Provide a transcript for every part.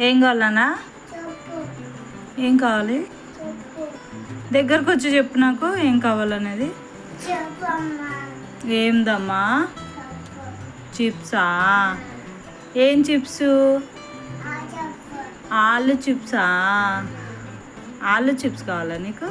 ఏం కావాలన్నా? ఏం కావాలి? దగ్గరకు వచ్చి చెప్పు నాకు ఏం కావాలనేది. ఏందమ్మా? చిప్సా? ఏం చిప్స్? ఆలు చిప్సా? ఆలు చిప్స్ కావాలా నీకు?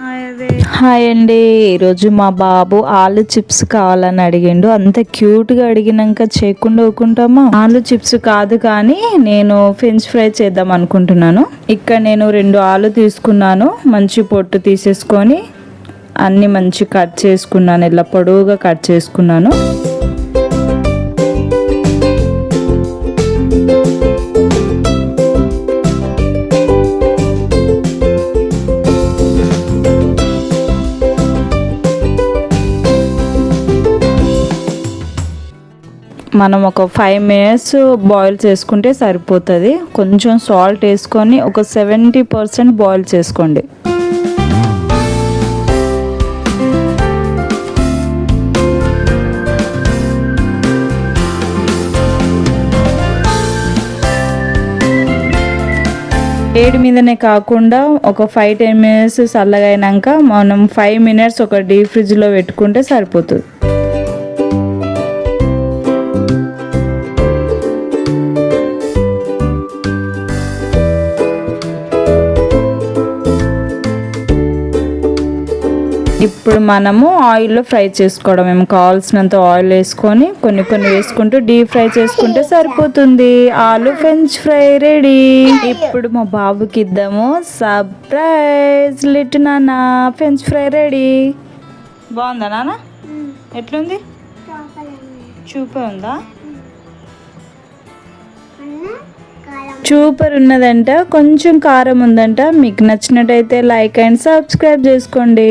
హాయ్ అండి. ఈరోజు మా బాబు ఆలు చిప్స్ కావాలని అడిగిండు. అంత క్యూట్గా అడిగినాక చేయకుండా ఊకుంటామా? ఆలు చిప్స్ కాదు కానీ నేను ఫ్రెంచ్ ఫ్రై చేద్దాం అనుకుంటున్నాను. ఇక్కడ నేను రెండు ఆలు తీసుకున్నాను. మంచి పొట్టు తీసేసుకొని అన్ని మంచి కట్ చేసుకున్నాను. ఇలా పొడవుగా కట్ చేసుకున్నాను. మనం ఒక ఫైవ్ మినిట్స్ బాయిల్ చేసుకుంటే సరిపోతుంది. కొంచెం సాల్ట్ వేసుకొని ఒక సెవెంటీ పర్సెంట్ బాయిల్ చేసుకోండి. వేడి మీదనే కాకుండా ఒక ఫైవ్ టెన్ మినిట్స్ చల్లగా అయినాక మనం ఫైవ్ మినిట్స్ ఒక డీప్ ఫ్రిడ్జ్లో పెట్టుకుంటే సరిపోతుంది. ఇప్పుడు మనము ఆయిల్లో ఫ్రై చేసుకోవడం. మేము కావాల్సినంత ఆయిల్ వేసుకొని కొన్ని కొన్ని వేసుకుంటూ డీప్ ఫ్రై చేసుకుంటే సరిపోతుంది. ఆలు ఫ్రెంచ్ ఫ్రై రెడీ. ఇప్పుడు మా బాబుకి ఇద్దాము సర్ప్రైజ్ లిట్ నాన్న ఫ్రెంచ్ ఫ్రై రెడీ. బాగుందా నాన్న? ఎట్లుంది? చూపే ఉందా? సూపర్ ఉన్నదంట. కొంచెం కారం ఉందంట. మీకు నచ్చినట్టయితే లైక్ అండ్ సబ్స్క్రైబ్ చేసుకోండి.